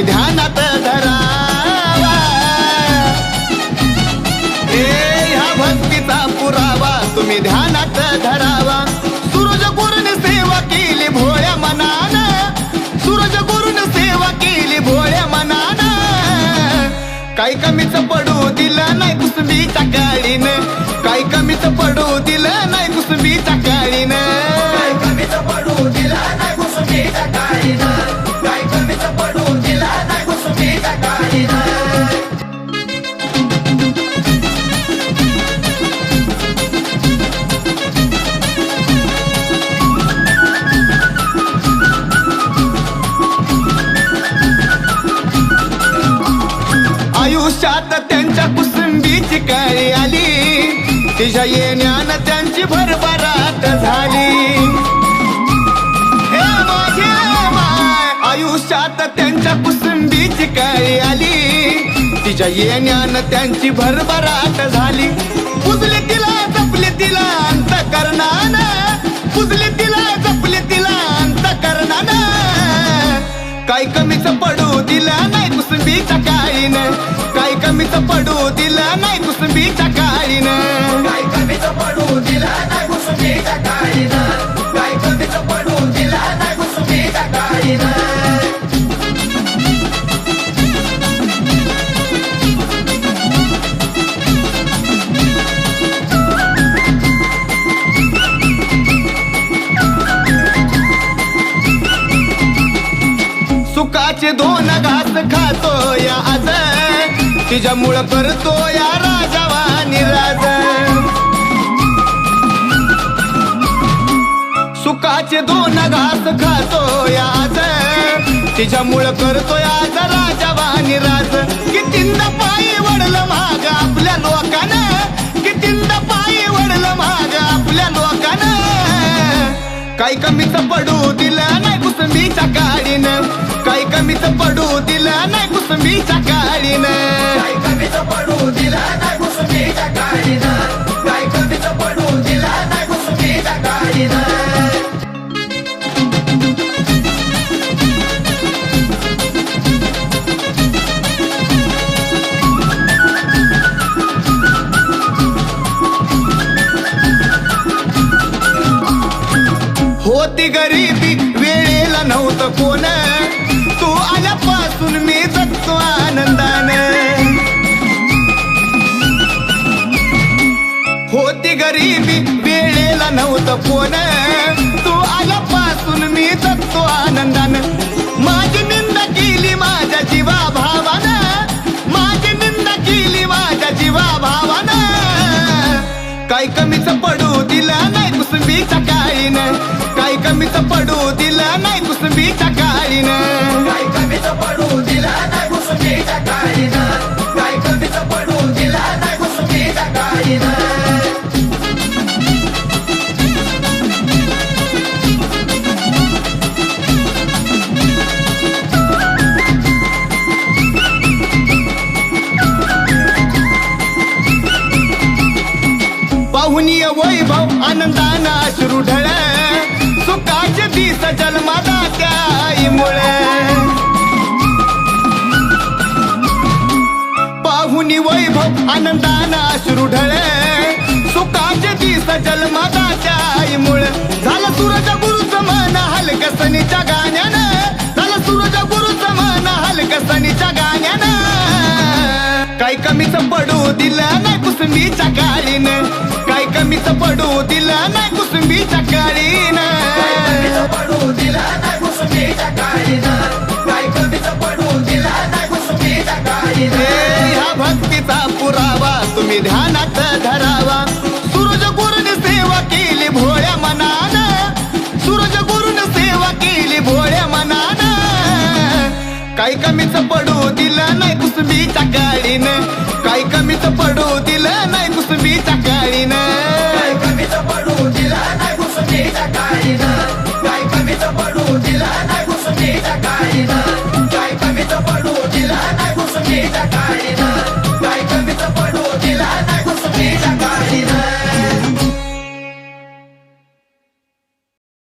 पुरावा तुम्ही ध्यानात धरावा. ए ह्या भक्तीचा पुरावा तुम्ही ध्यानात धरावा. सूरज गुरुन सेवा केली भोळ्या मनान. सूरज गुरुन सेवा केली भोळ्या मनान. काही कमीच पडू दिलं नाही कुसबीच्या काळीनं काही कमीच पडू दिलं नाही आयुष्यात त्यांच्या कुसुंबीची काळी आली. तिच्या येण्यानं त्यांची भरभराट झाली. आयुष्यात त्यांच्या कुस काळी आली? तिच्या येण्यानं त्यांची भरभराट झाली. पुजले तिला जपले तिला अंत करणार पुजले तिला सुखाचे दोन घास खातो या आज. तिच्यामुळं करतो या राजावा निराज. सुखाचे दोन घास खातो या आज. तिच्यामुळं करतो आज राजावा निराज. कितींदा पायी वडलं माग आपल्या लोकानं. कितींदा पायी वडलं माग आपल्या लोकानं. काही कमीच पडू दिलं नाही कुसंबीच्या काळीनं काही कमीच पडू दिलं नाही कुसंबीच्या काळीनं काही कमीच पडू दिला होती गरिबी वेळेला नव्हतं कोण. तू आल्यापासून मी जगतो आनंदानं. होती गरिबी वेळेला नव्हतं कोण. तू आल्यापासून मी जगतो आनंदानं. वैभव आनंदाना अश्रू ढळ. सुखाचे दिस जन्मादा त्याईमुळे पाहुनी वैभव आनंदाना अश्रू ढळ. सुखाचे दिस जन्मादा त्याईमुळे झालं सूरज गुरुच मन हलक सनीच्या गाण्यानं. झालं सूरज गुरुच मन हलक सनीच्या गाण्यानं. काही कमीच पडू दिलं नाही कुसुमीच्या गाडीनं काही कमीच पडू दिला नाही कुसुंबीच्या काळीनं पडू दिला नाही कुसुमीच्या काळीनं पडू दिला नाही ह्या भक्तीचा पुरावा तुम्ही ध्यानात धरावा. सूरज गुरुन सेवा केली भोळ्या मनान. सूरज गुरुन सेवा केली भोळ्या मनान. काही कमीच पडू दिलं नाही कुसुंबीच्या काळीन काही कमीच पडू दिलं नाही